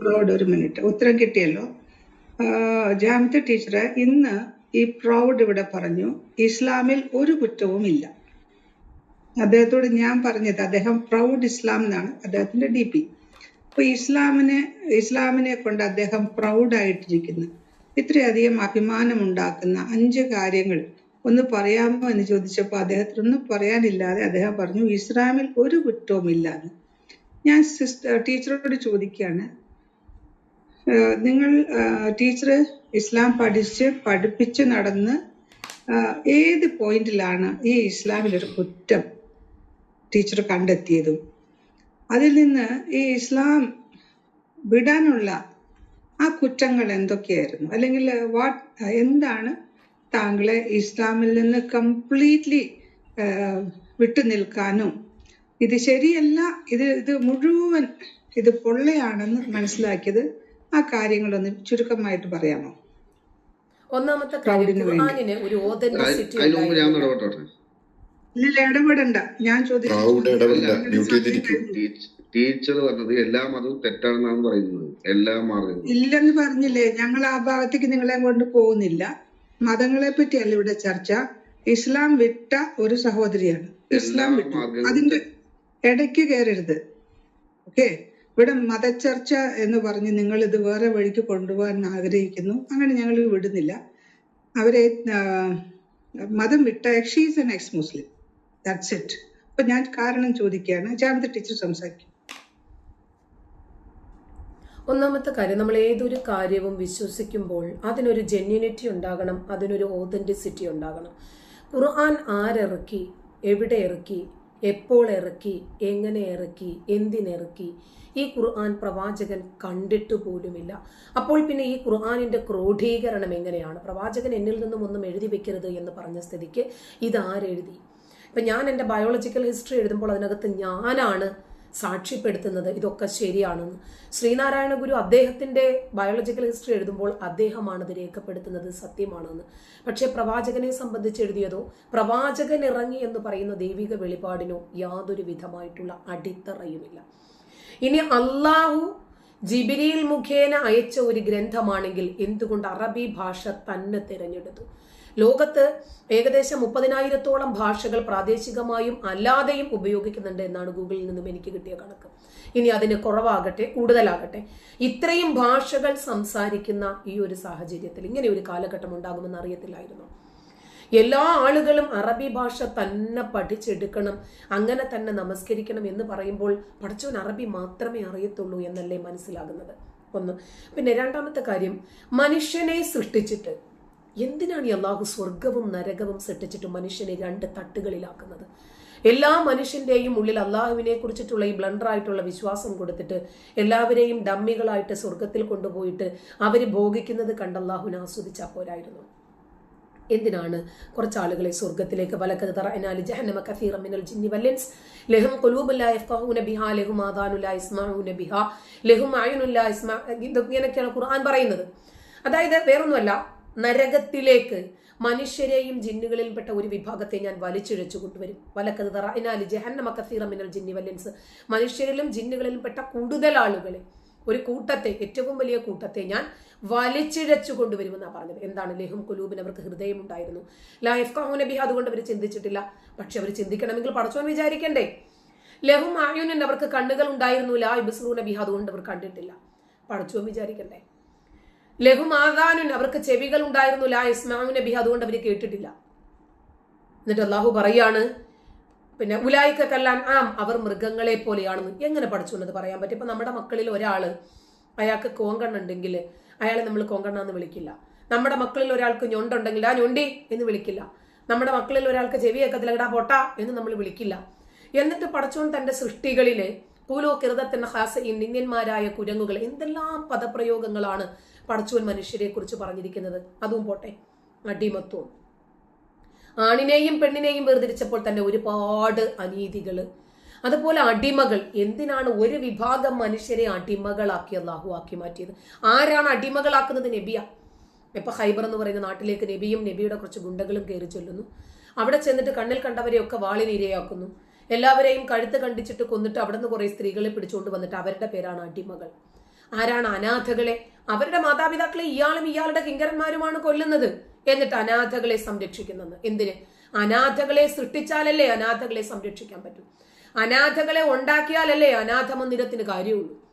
Proud ഒരു minute ഉത്തരം കിട്ടിയല്ലോ. ജാമിത ടീച്ചറെ ഇന്ന് ഈ പ്രൗഡ് ഇവിടെ പറഞ്ഞു ഇസ്ലാമിൽ ഒരു കുറ്റവും ഇല്ല. അദ്ദേഹത്തോട് ഞാൻ പറഞ്ഞത് അദ്ദേഹം പ്രൗഡ് ഇസ്ലാം എന്നാണ് അദ്ദേഹത്തിന്റെ ഡി പി അപ്പൊ ഇസ്ലാമിനെ ഇസ്ലാമിനെ കൊണ്ട് അദ്ദേഹം പ്രൗഡായിട്ടിരിക്കുന്നു ഇത്രയധികം അഭിമാനമുണ്ടാക്കുന്ന അഞ്ച് കാര്യങ്ങൾ ഒന്ന് പറയാമോ എന്ന് ചോദിച്ചപ്പോൾ അദ്ദേഹത്തിനൊന്നും പറയാനില്ലാതെ അദ്ദേഹം പറഞ്ഞു ഇസ്ലാമിൽ ഒരു കുറ്റവും ഇല്ലാന്ന് ഞാൻ സിസ്റ്റർ ടീച്ചറോട് ചോദിക്കുകയാണ്. നിങ്ങൾ ടീച്ചർ ഇസ്ലാം പഠിച്ച് പഠിപ്പിച്ച് നടന്ന് ഏത് പോയിന്റിലാണ് ഈ ഇസ്ലാമിലൊരു കുറ്റം ടീച്ചർ കണ്ടെത്തിയതും? അതിൽ നിന്ന് ഈ ഇസ്ലാം വിടാനുള്ള ആ കുറ്റങ്ങൾ എന്തൊക്കെയായിരുന്നു? അല്ലെങ്കിൽ വാട്ട് എന്താണ് താങ്കളെ ഇസ്ലാമിൽ നിന്ന് കംപ്ലീറ്റ്ലി വിട്ടു നിൽക്കാനും ഇത് ശരിയല്ല ഇത് ഇത് മുഴുവൻ ഇത് പൊള്ളയാണെന്ന് മനസ്സിലാക്കിയത് ആ കാര്യങ്ങളൊന്ന് ചുരുക്കമായിട്ട് പറയാമോ? ഒന്നാമത്തെ ഞാൻ ഇടപെടണ്ട. ടീച്ചർ പറഞ്ഞത് എല്ലാ മതവും തെറ്റാണെന്നാണ് പറയുന്നത്. എല്ലാ മാർഗങ്ങളും. ഇല്ലെന്ന് പറഞ്ഞില്ലേ ഞങ്ങൾ ആ ഭാഗത്തേക്ക് നിങ്ങളെ കൊണ്ട് പോകുന്നില്ല. മതങ്ങളെ പറ്റിയല്ല ഇവിടെ ചർച്ച. ഇസ്ലാം വിട്ട ഒരു സഹോദരിയാണ്. ഇസ്ലാം വിട്ടു. അതിന്റെ ഇടയ്ക്ക് കയറരുത്. ഓക്കെ? ഇവിടെ മതചർച്ച എന്ന് പറഞ്ഞ് നിങ്ങൾ ഇത് വേറെ വഴിക്ക് കൊണ്ടുപോകാൻ ആഗ്രഹിക്കുന്നു. അങ്ങനെ ഞങ്ങൾ വിടുന്നില്ല. അവരെ മതം വിട്ട she's an ex Muslim that's it അപ്പൊ ഞാൻ കാരണം ചോദിക്കുകയാണ്. ജാമത്തെ ടീച്ചർ സംസാരിക്കും. ഒന്നാമത്തെ കാര്യം നമ്മൾ ഏതൊരു കാര്യവും വിശ്വസിക്കുമ്പോൾ അതിനൊരു ജെന്യൂനിറ്റി ഉണ്ടാകണം അതിനൊരു ഓതന്റിസിറ്റി ഉണ്ടാകണം. ഖുർആൻ ആരിറക്കി എവിടെ ഇറക്കി എപ്പോൾ ഇറക്കി എങ്ങനെ ഇറക്കി എന്തിനിറക്കി? ഈ ഖുർആൻ പ്രവാചകൻ കണ്ടിട്ട് പോലുമില്ല. അപ്പോൾ പിന്നെ ഈ ഖുർആാനിന്റെ ക്രോഡീകരണം എങ്ങനെയാണ്? പ്രവാചകൻ എന്നിൽ നിന്നും ഒന്നും എഴുതി വെക്കരുത് എന്ന് പറഞ്ഞ സ്ഥിതിക്ക് ഇതാരെഴുതി? ഇപ്പം ഞാൻ എന്റെ ബയോളജിക്കൽ ഹിസ്റ്ററി എഴുതുമ്പോൾ അതിനകത്ത് ഞാനാണ് സാക്ഷ്യപ്പെടുത്തുന്നത് ഇതൊക്കെ ശരിയാണെന്ന്. ശ്രീനാരായണ ഗുരു അദ്ദേഹത്തിന്റെ ബയോളജിക്കൽ ഹിസ്റ്ററി എഴുതുമ്പോൾ അദ്ദേഹമാണ് ഇത് രേഖപ്പെടുത്തുന്നത് സത്യമാണെന്ന്. പക്ഷേ പ്രവാചകനെ സംബന്ധിച്ച് എഴുതിയതോ പ്രവാചകൻ ഇറങ്ങി എന്ന് പറയുന്ന ദൈവിക വെളിപാടിനോ യാതൊരു വിധമായിട്ടുള്ള അടിത്തറയുമില്ല. ഇനി അള്ളാഹു ജിബിരിയിൽ മുഖേന അയച്ച ഒരു ഗ്രന്ഥമാണെങ്കിൽ എന്തുകൊണ്ട് അറബി ഭാഷ തന്നെ തിരഞ്ഞെടുത്തു? ലോകത്ത് ഏകദേശം മുപ്പതിനായിരത്തോളം ഭാഷകൾ പ്രാദേശികമായും അല്ലാതെയും ഉപയോഗിക്കുന്നുണ്ട് എന്നാണ് ഗൂഗിളിൽ നിന്നും എനിക്ക് കിട്ടിയ കണക്ക്. ഇനി അതിന് കുറവാകട്ടെ കൂടുതലാകട്ടെ. ഇത്രയും ഭാഷകൾ സംസാരിക്കുന്ന ഈ ഒരു സാഹചര്യത്തിൽ ഇങ്ങനെ ഒരു കാലഘട്ടം ഉണ്ടാകുമെന്ന് അറിയത്തില്ലായിരുന്നു? എല്ലാ ആളുകളും അറബി ഭാഷ തന്നെ പഠിച്ചെടുക്കണം അങ്ങനെ തന്നെ നമസ്കരിക്കണം എന്ന് പറയുമ്പോൾ പഠിച്ചവൻ അറബി മാത്രമേ അറിയത്തുള്ളൂ എന്നല്ലേ മനസ്സിലാകുന്നത്? ഒന്ന്. പിന്നെ രണ്ടാമത്തെ കാര്യം മനുഷ്യനെ സൃഷ്ടിച്ചിട്ട്. എന്തിനാണ് ഈ അള്ളാഹു സ്വർഗവും നരകവും സൃഷ്ടിച്ചിട്ട് മനുഷ്യനെ രണ്ട് തട്ടുകളിലാക്കുന്നത്? എല്ലാ മനുഷ്യന്റെയും ഉള്ളിൽ അള്ളാഹുവിനെ കുറിച്ചിട്ടുള്ള ഈ ബ്ലണ്ടറായിട്ടുള്ള വിശ്വാസം കൊടുത്തിട്ട് എല്ലാവരെയും ഡമ്മികളായിട്ട് സ്വർഗത്തിൽ കൊണ്ടുപോയിട്ട് അവർ ഭോഗിക്കുന്നത് കണ്ട് അള്ളാഹുവിനെ ആസ്വദിച്ചാൽ പോരായിരുന്നു. എന്തിനാണ് കുറച്ച് ആളുകളെ സ്വർഗത്തിലേക്ക് വലക്കത് മിനൽ ജിന്നി ബിഹാ ഖുർആൻ പറയുന്നത്. അതായത് വേറൊന്നുമല്ല നരകത്തിലേക്ക് മനുഷ്യരെയും ജിന്നുകളിൽപ്പെട്ട ഒരു വിഭാഗത്തെ ഞാൻ വലിച്ചിഴച്ചു കൊണ്ടുവരും. വലക്കത് തറ ജഹന്നമ കസീറ മിനൽ ജിന്നി വല്ലൻസ് മനുഷ്യരിലും ജിന്നുകളിലും പെട്ട കൂടുതൽ ആളുകളെ ഒരു കൂട്ടത്തെ ഏറ്റവും വലിയ കൂട്ടത്തെ ഞാൻ വലിച്ചിഴച്ചു കൊണ്ടുവരുമെന്നാണ് പറഞ്ഞത്. എന്താണ് ലഹും കുലൂബിന് അവർക്ക് ഹൃദയം ഹൃദയമുണ്ടായിരുന്നു ലൈഫ് ബിഹ അതുകൊണ്ട് അവർ ചിന്തിച്ചിട്ടില്ല. പക്ഷെ അവർ ചിന്തിക്കണമെങ്കിൽ പടച്ചോൻ വിചാരിക്കണ്ടേ? ലഹും ആയുനൻ അവർക്ക് കണ്ണുകൾ ഉണ്ടായിരുന്നു. ലാ ഇബിസ്റൂ നബി അതുകൊണ്ട് അവർ കണ്ടിട്ടില്ല. പടച്ചോൻ വിചാരിക്കണ്ടേ? ലഹും ആദാനുൻ അവർക്ക് ചെവികൾ ഉണ്ടായിരുന്നു. ലാ ഇസ്മാഉ നബി അതുകൊണ്ട് അവർ കേട്ടിട്ടില്ല. എന്നിട്ട് അള്ളാഹു പറയാണ് പിന്നെ ഉലായിക്ക ആം അവർ മൃഗങ്ങളെ പോലെയാണെന്ന് എങ്ങനെ പഠിച്ചു എന്നത് പറയാൻ പറ്റും? ഇപ്പം നമ്മുടെ മക്കളിൽ ഒരാൾ അയാൾക്ക് കോങ്കണ്ണുണ്ടെങ്കിൽ അയാളെ നമ്മൾ കോങ്കണ്ണെന്ന് വിളിക്കില്ല. നമ്മുടെ മക്കളിൽ ഒരാൾക്ക് ഞൊണ്ടുണ്ടെങ്കിൽ ആ ഞൊണ്ടി എന്ന് വിളിക്കില്ല. നമ്മുടെ മക്കളിൽ ഒരാൾക്ക് ചെവിയൊക്കത്തിലടാ പൊട്ട എന്ന് നമ്മൾ വിളിക്കില്ല. എന്നിട്ട് പടച്ചോൻ തന്റെ സൃഷ്ടികളിലെ പൂലോ കിറുതത്തിന്റെ ഹാസ ഈ നിന്യന്മാരായ കുരങ്ങുകൾ എന്തെല്ലാം പദപ്രയോഗങ്ങളാണ് പടച്ചോൻ മനുഷ്യരെ കുറിച്ച് പറഞ്ഞിരിക്കുന്നത്? അതും പോട്ടെ അടിമത്വം. ആണിനെയും പെണ്ണിനെയും വേർതിരിച്ചപ്പോൾ തന്നെ ഒരുപാട് അനീതികൾ. അതുപോലെ അടിമകൾ. എന്തിനാണ് ഒരു വിഭാഗം മനുഷ്യരെ അടിമകളാക്കി അള്ളാഹു ആക്കി മാറ്റിയത്? ആരാണ് അടിമകളാക്കുന്നത്? നബിയ. ഇപ്പൊ ഹൈബർ എന്ന് പറയുന്ന നാട്ടിലേക്ക് നബിയും നബിയുടെ കുറച്ച് ഗുണ്ടകളും കയറി ചൊല്ലുന്നു. അവിടെ ചെന്നിട്ട് കണ്ണിൽ കണ്ടവരെയൊക്കെ വാളിന് ഇരയാക്കുന്നു എല്ലാവരെയും കഴുത്ത് കണ്ടിച്ചിട്ട് കൊന്നിട്ട് അവിടെ നിന്ന് കുറെ സ്ത്രീകളെ പിടിച്ചുകൊണ്ട് വന്നിട്ട് അവരുടെ പേരാണ് അടിമകൾ. ആരാണ് അനാഥകളെ? അവരുടെ മാതാപിതാക്കളെ ഇയാളും ഇയാളുടെ കിങ്കരന്മാരുമാണ് കൊല്ലുന്നത്. എന്നിട്ട് അനാഥകളെ സംരക്ഷിക്കുന്നത്. എന്തിന്? അനാഥകളെ സൃഷ്ടിച്ചാലല്ലേ അനാഥകളെ സംരക്ഷിക്കാൻ പറ്റൂ. അനാഥകളെ ഉണ്ടാക്കിയാലല്ലേ അനാഥ മന്ദിരത്തിന് കാര്യമുള്ളൂ.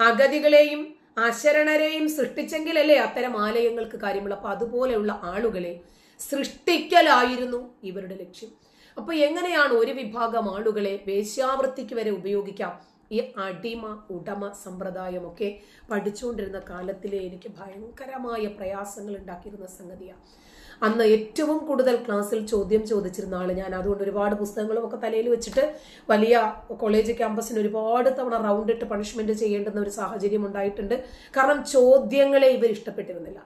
അഗതികളെയും അശരണരെയും സൃഷ്ടിച്ചെങ്കിലല്ലേ അത്തരം ആലയങ്ങൾക്ക് കാര്യമുള്ളൂ. അപ്പൊ അതുപോലെയുള്ള ആളുകളെ സൃഷ്ടിക്കലായിരുന്നു ഇവരുടെ ലക്ഷ്യം. അപ്പൊ എങ്ങനെയാണ് ഒരു വിഭാഗം ആളുകളെ വേശ്യാവൃത്തിക്ക് വരെ ഉപയോഗിക്കാം? ഈ അടിമ ഉടമ സമ്പ്രദായമൊക്കെ പഠിച്ചുകൊണ്ടിരുന്ന കാലത്തിലെ എനിക്ക് ഭയങ്കരമായ പ്രയാസങ്ങൾ ഉണ്ടാക്കിയിരുന്ന സംഗതിയാണ് അന്ന് ഏറ്റവും കൂടുതൽ ക്ലാസ്സിൽ ചോദ്യം ചോദിച്ചിരുന്ന ആൾ ഞാൻ. അതുകൊണ്ട് ഒരുപാട് പുസ്തകങ്ങളും ഒക്കെ തലയിൽ വെച്ചിട്ട് വലിയ കോളേജ് ക്യാമ്പസിന് ഒരുപാട് തവണ റൗണ്ട് ഇട്ട് പണിഷ്മെന്റ് ചെയ്യേണ്ടുന്ന ഒരു സാഹചര്യം ഉണ്ടായിട്ടുണ്ട്. കാരണം ചോദ്യങ്ങളെ ഇവർ ഇഷ്ടപ്പെട്ടിരുന്നില്ല.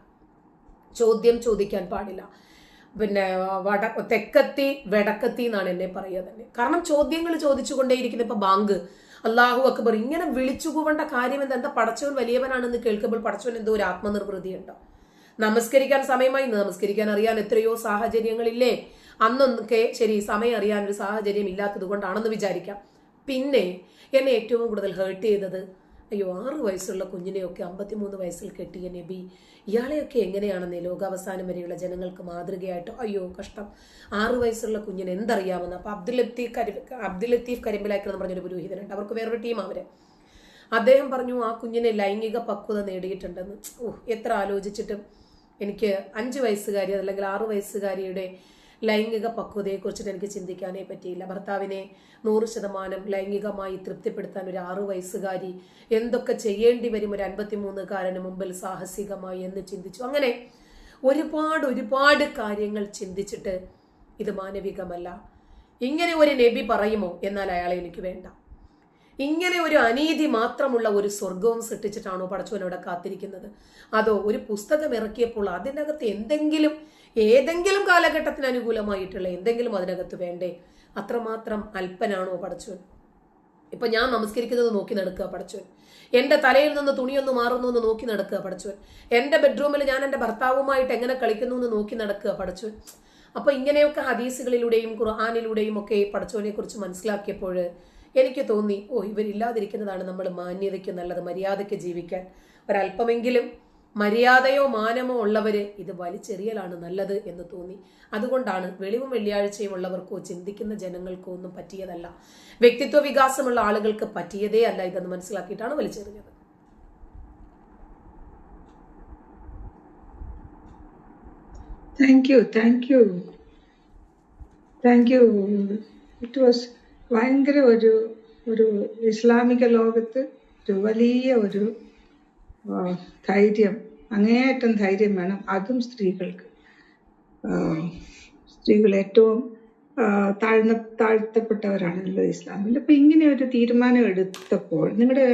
ചോദ്യം ചോദിക്കാൻ പാടില്ല. പിന്നെ വട തെക്കത്തി വെടക്കത്തി എന്നാണ് എന്നെ പറയുക തന്നെ. കാരണം ചോദ്യങ്ങൾ ചോദിച്ചുകൊണ്ടേയിരിക്കുന്ന ഇപ്പൊ ബാങ്ക് അള്ളാഹു അക്ബർ ഇങ്ങനെ വിളിച്ചു പോകേണ്ട കാര്യം എന്താ? എന്താ പടച്ചവൻ വലിയവനാണെന്ന് കേൾക്കുമ്പോൾ പടച്ചവൻ എന്തോ ഒരു ആത്മനിർവൃതി ഉണ്ടോ? നമസ്കരിക്കാൻ സമയമായി നമസ്കരിക്കാൻ അറിയാൻ എത്രയോ സാഹചര്യങ്ങളില്ലേ? അന്നൊക്കെ ശരി സമയം അറിയാൻ ഒരു സാഹചര്യം ഇല്ലാത്തത് കൊണ്ടാണെന്ന് വിചാരിക്കാം. പിന്നെ എന്നെ ഏറ്റവും കൂടുതൽ ഹേർട്ട് ചെയ്തത് അയ്യോ ആറ് വയസ്സുള്ള കുഞ്ഞിനെയൊക്കെ അമ്പത്തിമൂന്ന് വയസ്സിൽ കെട്ടിയ നബി. ഇയാളെയൊക്കെ എങ്ങനെയാണെന്നേ ലോകാവസാനം വരെയുള്ള ജനങ്ങൾക്ക് മാതൃകയായിട്ട് അയ്യോ കഷ്ടം. ആറ് വയസ്സുള്ള കുഞ്ഞിന് എന്തറിയാമെന്ന്? അപ്പൊ അബ്ദുൽ ലത്തീഫ് കരി അബ്ദുൽ ലത്തീഫ് കരിമ്പിലാക്കർ എന്ന് പറഞ്ഞൊരു പുരോഹിതനുണ്ട്. അവർക്ക് വേറൊരു ടീം അവർ. അദ്ദേഹം പറഞ്ഞു ആ കുഞ്ഞിനെ ലൈംഗിക പക്വത നേടിയിട്ടുണ്ടെന്ന്. ഓ എത്ര ആലോചിച്ചിട്ടും എനിക്ക് അഞ്ച് വയസ്സുകാരി അല്ലെങ്കിൽ ആറു വയസ്സുകാരിയുടെ ലൈംഗിക പക്വതയെക്കുറിച്ചിട്ട് എനിക്ക് ചിന്തിക്കാനേ പറ്റിയില്ല. ഭർത്താവിനെ നൂറ് ശതമാനം ലൈംഗികമായി തൃപ്തിപ്പെടുത്താൻ ഒരു ആറു വയസ്സുകാരി എന്തൊക്കെ ചെയ്യേണ്ടി വരും ഒരു അൻപത്തിമൂന്നുകാരന് മുമ്പിൽ സാഹസികമായി എന്ന് ചിന്തിച്ചു. അങ്ങനെ ഒരുപാട് ഒരുപാട് കാര്യങ്ങൾ ചിന്തിച്ചിട്ട് ഇത് മാനവികമല്ല. ഇങ്ങനെ ഒരു നബി പറയുമോ? എന്നാൽ അയാളെ എനിക്ക് വേണ്ട. ഇങ്ങനെ ഒരു അനീതി മാത്രമുള്ള ഒരു സ്വർഗവും സൃഷ്ടിച്ചിട്ടാണോ പടച്ചവനോടെ കാത്തിരിക്കുന്നത്? അതോ ഒരു പുസ്തകം ഇറക്കിയപ്പോൾ അതിനകത്ത് എന്തെങ്കിലും ഏതെങ്കിലും കാലഘട്ടത്തിന് അനുകൂലമായിട്ടുള്ള എന്തെങ്കിലും അതിനകത്ത് വേണ്ടേ? അത്രമാത്രം അല്പനാണോ പടച്ചോൻ? ഇപ്പൊ ഞാൻ നമസ്കരിക്കുന്നത് നോക്കി നടക്കുക പടച്ചോൻ. എന്റെ തലയിൽ നിന്ന് തുണിയൊന്ന് മാറുന്നു എന്ന് നോക്കി നടക്കുക പടച്ചോൻ. എന്റെ ബെഡ്റൂമിൽ ഞാൻ എന്റെ ഭർത്താവുമായിട്ട് എങ്ങനെ കളിക്കുന്നു എന്ന് നോക്കി നടക്കുക പടച്ചോൻ. അപ്പൊ ഇങ്ങനെയൊക്കെ ഹദീസുകളിലൂടെയും ഖുർആാനിലൂടെയും ഒക്കെ പടച്ചോനെ കുറിച്ച് മനസ്സിലാക്കിയപ്പോൾ എനിക്ക് തോന്നി ഓ ഇവരില്ലാതിരിക്കുന്നതാണ് നമ്മൾ മാന്യതയ്ക്ക് നല്ലത് മര്യാദയ്ക്ക് ജീവിക്കാൻ. ഒരല്പമെങ്കിലും മര്യാദയോ മാനമോ ഉള്ളവര് ഇത് വലിച്ചെറിയലാണ് നല്ലത് എന്ന് തോന്നി. അതുകൊണ്ടാണ് വെളിവും വെള്ളിയാഴ്ചയും ഉള്ളവർക്കോ ചിന്തിക്കുന്ന ജനങ്ങൾക്കോ ഒന്നും പറ്റിയതല്ല. വ്യക്തിത്വ വികാസമുള്ള ആളുകൾക്ക് പറ്റിയതേ അല്ല ഇതെന്ന് മനസ്സിലാക്കിയിട്ടാണ് വലിച്ചെറിഞ്ഞത്. Thank you thank you thank you it was ഭയങ്കര ഒരു ഒരു ഇസ്ലാമിക ലോകത്ത് ഒരു വലിയ ഒരു ധൈര്യം അങ്ങേയറ്റം ധൈര്യം വേണം. അതും സ്ത്രീകൾക്ക്. സ്ത്രീകൾ ഏറ്റവും താഴ്ന്ന താഴ്ത്തപ്പെട്ടവരാണല്ലോ ഇസ്ലാമിൽ. അപ്പൊ ഇങ്ങനെ ഒരു തീരുമാനം എടുത്തപ്പോൾ നിങ്ങളുടെ